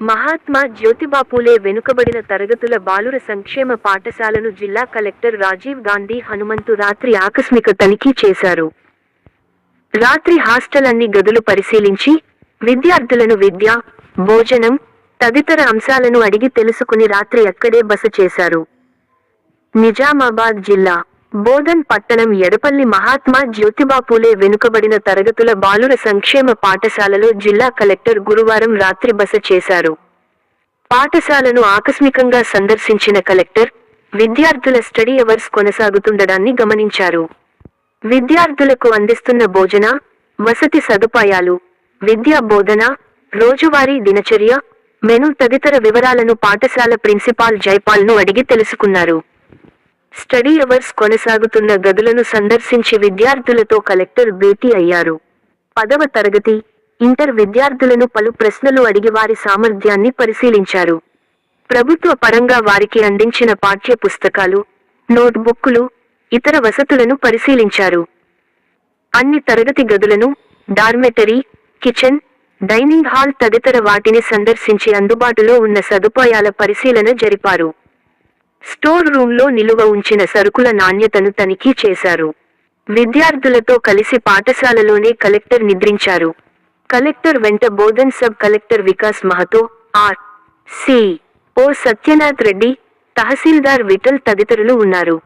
మహాత్మా జ్యోతిబాపులే వెనుకబడిన తరగతుల బాలుర సంక్షేమ పాఠశాలను జిల్లా కలెక్టర్ రాజీవ్ గాంధీ హనుమంతు రాత్రి ఆకస్మిక తనిఖీ చేశారు. రాత్రి హాస్టల్ అన్ని గదులు పరిశీలించి విద్యార్థులను విద్య భోజనం తదితర అంశాలను అడిగి తెలుసుకుని రాత్రి అక్కడే బస చేశారు. నిజామాబాద్ జిల్లా బోధన్ పట్టణం ఎడపల్లి మహాత్మా జ్యోతిబాపులే వెనుకబడిన తరగతుల బాలుర సంక్షేమ పాఠశాలలో జిల్లా కలెక్టర్ గురువారం రాత్రి బస చేశారు. పాఠశాలను ఆకస్మికంగా సందర్శించిన కలెక్టర్ విద్యార్థుల స్టడీ అవర్స్ కొనసాగుతుండడాన్ని గమనించారు. విద్యార్థులకు అందిస్తున్న భోజన వసతి సదుపాయాలు విద్యా బోధన రోజువారీ దినచర్య మెను తదితర వివరాలను పాఠశాల ప్రిన్సిపాల్ జైపాల్ను అడిగి తెలుసుకున్నారు. స్టడీ అవర్స్ కొనసాగుతున్న గదులను సందర్శించి విద్యార్థులతో కలెక్టర్ భేటీ అయ్యారు. పదవ తరగతి ఇంటర్ విద్యార్థులను పలు ప్రశ్నలు అడిగి వారి సామర్థ్యాన్ని పరిశీలించారు. ప్రభుత్వ పరంగా వారికి అందించిన పాఠ్య పుస్తకాలు నోట్బుక్కులు ఇతర వసతులను పరిశీలించారు. అన్ని తరగతి గదులను డార్మెటరీ కిచెన్ డైనింగ్ హాల్ తదితర వాటిని సందర్శించి అందుబాటులో ఉన్న సదుపాయాల పరిశీలన జరిపారు. స్టోర్ రూంలో నిలువ ఉంచిన సరుకుల నాణ్యతను తనిఖీ చేశారు. విద్యార్థులతో కలిసి పాఠశాలలోనే కలెక్టర్ నిద్రించారు. కలెక్టర్ వెంట Bodhan sub collector Vikas Mahato R. C. O Satyanath Reddy తహసీల్దార్ విఠల్ తదితరులు ఉన్నారు.